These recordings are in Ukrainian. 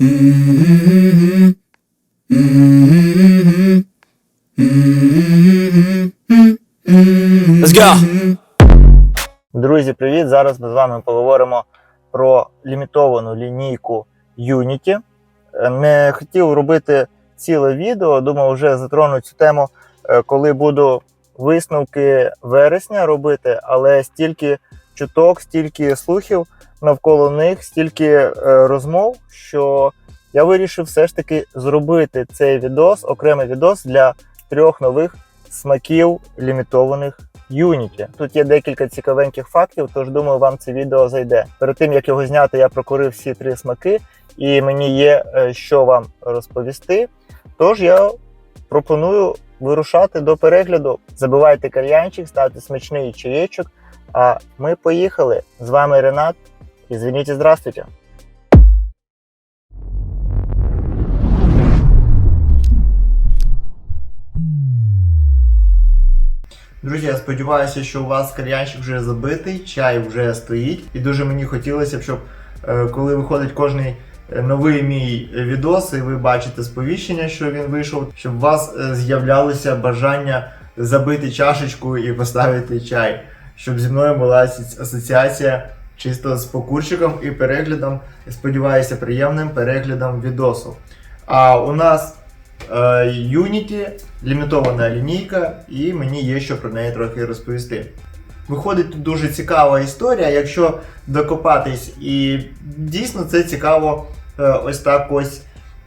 Let's go. Друзі, привіт! Зараз ми з вами поговоримо про лімітовану лінійку Unity. Е, Не хотів робити ціле відео, думав, вже затрону цю тему, е, коли буду висновки вересня робити, але стільки чуток, стільки слухів навколо них, стільки е, розмов, що я вирішив все ж таки зробити цей відос, окремий відос для трьох нових смаків лімітованих Unity. Тут є декілька цікавеньких фактів, тож думаю, вам це відео зайде. Перед тим як його зняти, я прокурив всі три смаки, і мені є е, що вам розповісти. Тож я пропоную вирушати до перегляду. Забивайте кальянчик, ставте смачний чаєчок. А ми поїхали. З вами Ренат. І звініть, здравствуйте. Друзі, я сподіваюся, що у вас кальянчик вже забитий, чай вже стоїть. І дуже мені хотілося б, щоб е, коли виходить кожний е, новий мій відос, і ви бачите сповіщення, що він вийшов, щоб у вас е, з'являлося бажання забити чашечку і поставити чай, щоб зі мною була асоціація чисто з покурчиком і переглядом. Сподіваюся, приємним переглядом відосу. А у нас е, Unity, лімітована лінійка, і мені є що про неї трохи розповісти. Виходить тут дуже цікава історія, якщо докопатись, і дійсно це цікаво е, ось так ось.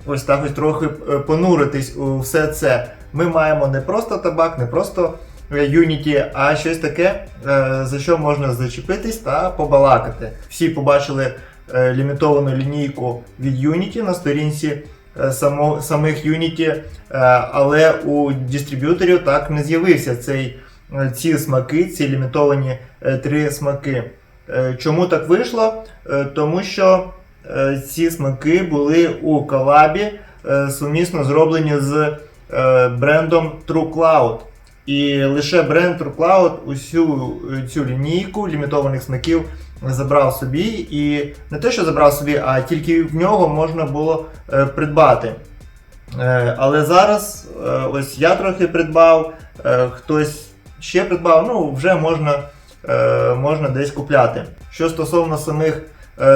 Ось так ось трохи е, понуритись у все це. Ми маємо не просто табак, не просто Unity, а щось таке, е, за що можна зачепитись та побалакати. Всі побачили е, лімітовану лінійку від Unity на сторінці е, само, самих Unity, але у дистриб'юторів так не з'явився цей, ці смаки, ці лімітовані три смаки. Чому так вийшло? Тому що ці смаки були у колабі сумісно зроблені з брендом True Cloud. І лише бренд True усю е, цю лінійку лімітованих смаків забрав собі. І не те, що забрав собі, а тільки в нього можна було е, придбати. Е, але зараз ось я трохи придбав, хтось ще придбав, ну вже можна, можна десь купляти. Що стосовно самих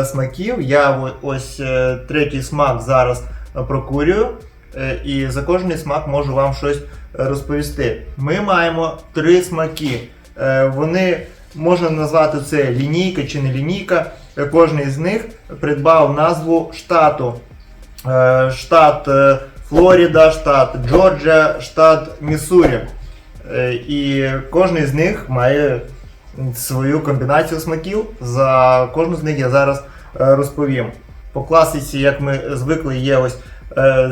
смаків, я ось третій смак зараз прокурюю. Е, І за кожний смак можу вам щось е, розповісти. Ми маємо три смаки. Е, Вони можна назвати це лінійка чи не лінійка. Кожний з них придбав назву штату. Штат Флоріда, штат Джорджія, штат Міссурі. І кожен з них має свою комбінацію смаків. За кожну з них я зараз розповім. По класиці, як ми звикли, є ось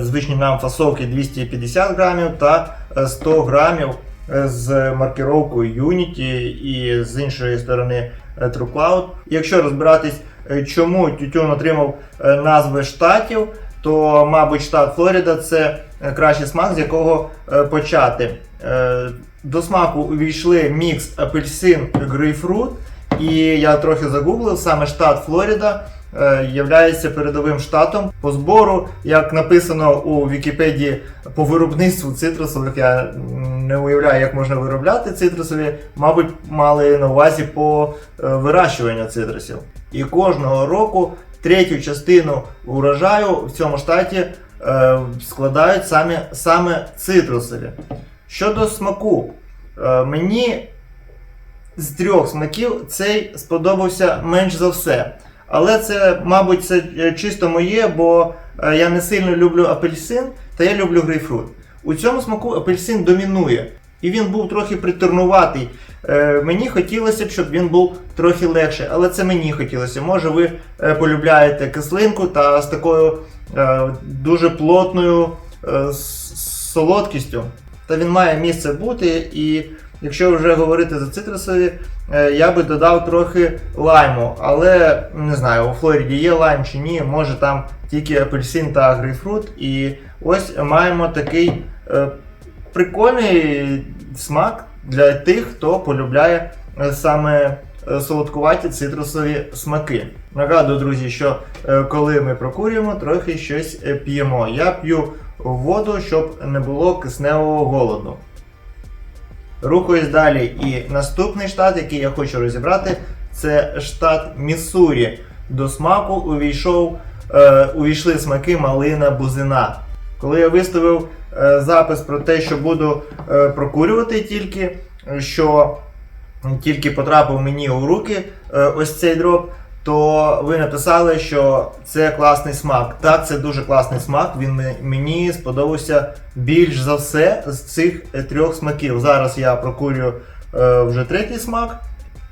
звичні нам фасовки 250 грамів та е, 100 грамів е, з маркировкою Unity і з іншої сторони е, True Cloud. Якщо розбиратись, е, чому тютюн отримав е, назви штатів, то, мабуть, штат Флорида це е, кращий смак, з якого е, почати. Е, До смаку увійшли мікс апельсин грейпфрут, і я трохи загуглив, саме штат Флорида е, являється передовим штатом по збору, як написано у Вікіпедії по виробництву цитрусових. Я не уявляю, як можна виробляти цитрусові. Мабуть, мали на увазі по е, вирощуванню цитрусів. І кожного року третю частину урожаю в цьому штаті е, складають саме, саме цитрусові. Щодо смаку, е, мені з трьох смаків цей сподобався менш за все. Але це, мабуть, це е, чисто моє, бо е, я не сильно люблю апельсин, та я люблю грейпфрут. У цьому смаку апельсин домінує. І він був трохи приторнуватий. Е, мені хотілося б, щоб він був трохи легший, але це мені хотілося. Може, ви е, полюбляєте кислинку та з такою е, дуже плотною е, солодкістю. Та він має місце бути, і якщо вже говорити за цитрусові, е, я би додав трохи лайму. Але не знаю, у Флориді є лайм чи ні, може там тільки апельсин та грейпфрут. І ось маємо такий е, прикольний смак для тих, хто полюбляє е, саме солодкуваті цитрусові смаки. Нагадую, друзі, що коли ми прокурюємо, трохи щось п'ємо. Я п'ю воду, щоб не було кисневого голоду. Рухаюсь далі. І наступний штат, який я хочу розібрати, це штат Міссурі. До смаку увійшов, е, увійшли смаки малина бузина. Коли я виставив е, запис про те, що буду е, прокурювати тільки, що тільки потрапив мені у руки е, ось цей дроб, то ви написали, що це класний смак. Так, це дуже класний смак. Він мені сподобався більш за все з цих е, трьох смаків. Зараз я прокурю е, вже третій смак,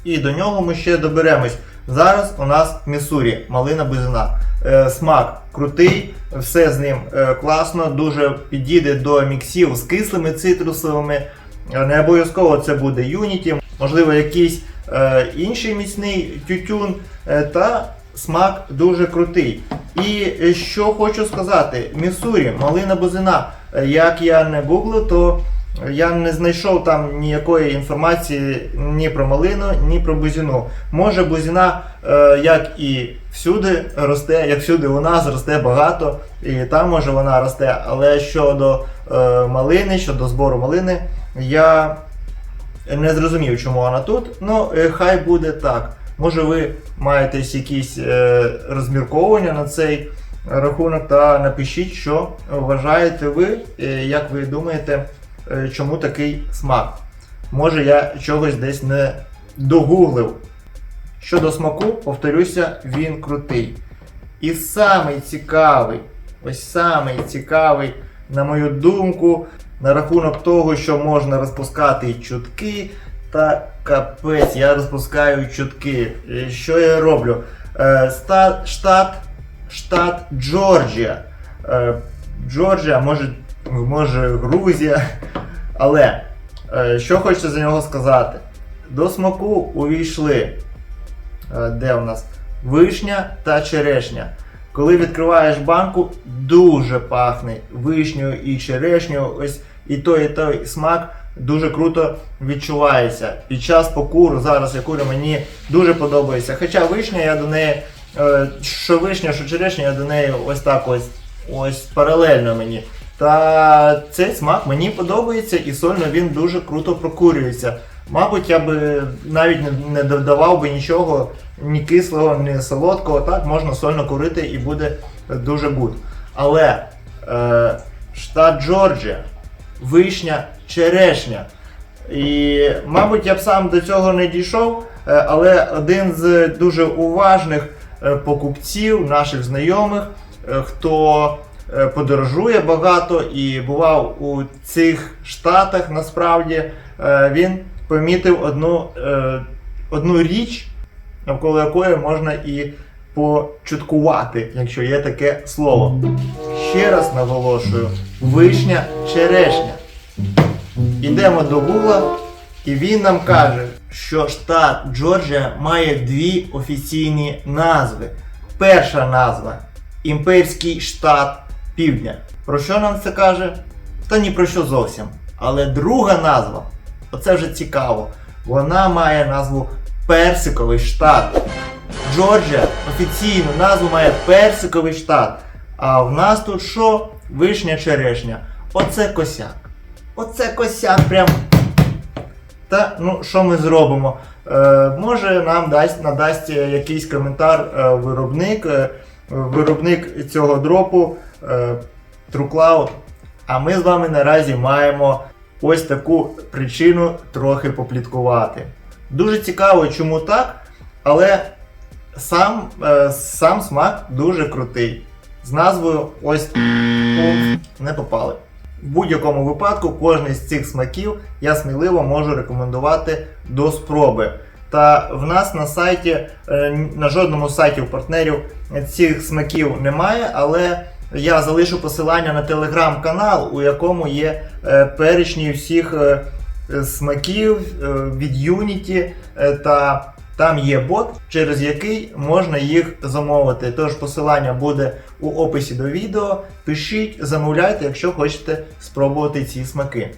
і до нього ми ще доберемось. Зараз у нас Міссурі, малина бузина. Е, смак крутий, все з ним е, класно, дуже підійде до міксів з кислими цитрусовими. Е, Не обов'язково це буде Unity, можливо, якийсь інший міцний тютюн, е, та смак дуже крутий. І е, що хочу сказати, Міссурі, малина бузина. Е, Як я не гуглив, то я не знайшов там ніякої інформації ні про малину, ні про бузину. Може, бузина, е, як і всюди росте, як всюди у нас росте багато, і там може вона росте. Але щодо е, малини, щодо збору малини, я не зрозумів, чому вона тут. Ну, е, хай буде так. Може, ви маєте якісь е, розмірковування на цей рахунок та напишіть, що вважаєте ви, е, як ви думаєте, чому такий смак. Може, я чогось десь не догуглив. Щодо смаку, повторюся, він крутий. І самий цікавий, ось самий цікавий, на мою думку, на рахунок того, що можна розпускати чутки. Та капець, я розпускаю чутки. Е, Що я роблю? Е, ста- штат, штат Джорджія. Е, Джорджія, може, може Грузія. Але е, що хочеться за нього сказати? До смаку увійшли. Е, де у нас? Вишня та черешня. Коли відкриваєш банку, дуже пахне вишнею і черешнею. Ось і той, і той смак дуже круто відчувається. Під час покуру, зараз я курю, мені дуже подобається. Хоча вишня, я до неї, е, що вишня, що черешня, я до неї ось так ось, ось паралельно мені. Та цей смак мені подобається і сольно він дуже круто прокурюється. Мабуть, я би навіть не- додавав би нічого ні кислого, ні солодкого. Так, можна сольно курити і буде дуже гуд. Але е, штат Джорджія, вишня, черешня. І, мабуть, я б сам до цього не дійшов, е, але один з дуже уважних е, покупців, наших знайомих, е, хто подорожує багато і бував у цих штатах, насправді, він помітив одну, е, одну річ, навколо якої можна і почуткувати, якщо є таке слово. Ще раз наголошую: вишня черешня. Йдемо до Гугла, і він нам каже, що штат Джорджія має дві офіційні назви. Перша назва Імперський штат Півдня. Про що нам це каже? Та ні про що зовсім. Але друга назва, оце вже цікаво, вона має назву Персиковий штат. Джорджія офіційну назву має Персиковий штат. А в нас тут що? Вишня черешня. Оце косяк. Оце косяк прям. Та ну що ми зробимо? Е, може нам дасть надасть якийсь коментар е, виробник, е, виробник цього дропу е, TrueCloud. А ми з вами наразі маємо ось таку причину трохи попліткувати. Дуже цікаво, чому так, але сам, е, сам смак дуже крутий. З назвою ось не попали. В будь-якому випадку кожний з цих смаків я сміливо можу рекомендувати до спроби. Та в нас на сайті, е, на жодному сайті у партнерів цих смаків немає, але я залишу посилання на телеграм-канал, у якому є е, перечні всіх е, смаків е, від Unity та там є бот, через який можна їх замовити. Тож посилання буде у описі до відео. Пишіть, замовляйте, якщо хочете спробувати ці смаки.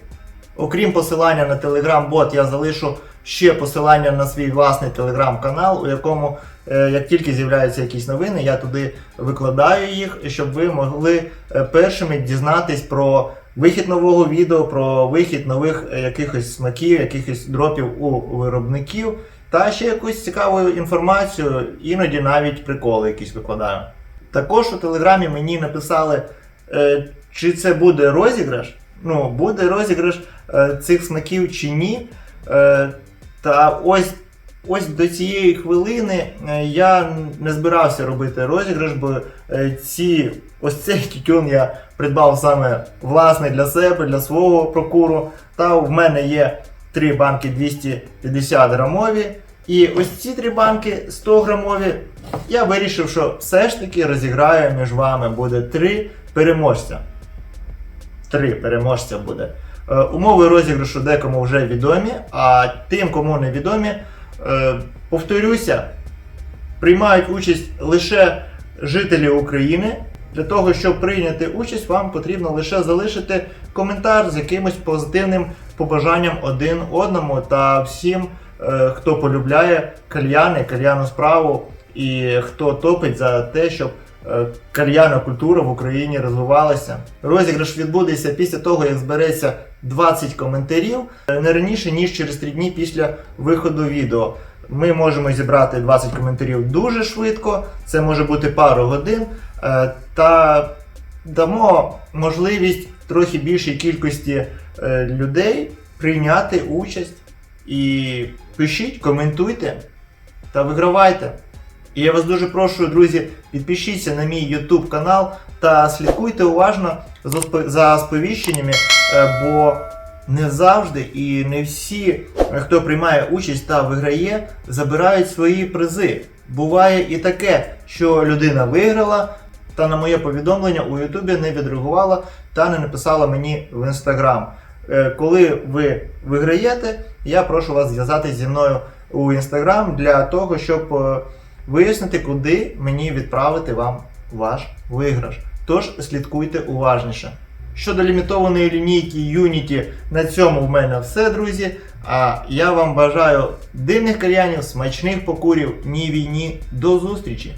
Окрім посилання на Telegram-бот, я залишу ще посилання на свій власний телеграм-канал, у якому, як тільки з'являються якісь новини, я туди викладаю їх, щоб ви могли е, першими дізнатись про вихід нового відео, про вихід нових е, якихось смаків, якихось дропів у виробників. Та ще якусь цікаву інформацію, іноді навіть приколи якісь викладаю. Також у телеграмі мені написали, е, чи це буде розіграш. Ну, буде розіграш е, цих смаків чи ні. Е, та ось, ось до цієї хвилини е, я не збирався робити розіграш, бо е, ці, ось цей тютюн я придбав саме власне для себе, для свого прокуру. Та в мене є три банки 250 грамові. І ось ці три банки 100 грамові. Я вирішив, що все ж таки розіграю між вами буде три переможця. Три переможця буде. Е, умови розіграшу декому вже відомі, а тим, кому не відомі, повторюся, приймають участь лише жителі України. Для того, щоб прийняти участь, вам потрібно лише залишити коментар з якимось позитивним побажанням один одному та всім, е, хто полюбляє кальяни, кальяну справу і хто топить за те, щоб е, кальяна культура в Україні розвивалася. Розіграш відбудеться після того, як збереться 20 коментарів е, не раніше ніж через 3 дні після виходу відео. Ми можемо зібрати 20 коментарів дуже швидко, це може бути пару годин. е, Та дамо можливість трохи більшій кількості е, людей прийняти участь. І пишіть, коментуйте та вигравайте. І я вас дуже прошу, друзі, підпишіться на мій YouTube канал та слідкуйте уважно за сповіщеннями, е, бо не завжди і не всі, е, хто приймає участь та виграє, забирають свої призи. Буває і таке, що людина виграла, та на моє повідомлення у Ютубі не відреагувала та не написала мені в інстаграм. Е, Коли ви виграєте, я прошу вас зв'язатись зі мною у інстаграм для того, щоб вияснити, куди мені відправити вам ваш виграш. Тож слідкуйте уважніше. Щодо лімітованої лінійки Unity, на цьому в мене все, друзі. А я вам бажаю дивних кальянів, смачних покурів, ні війні. До зустрічі!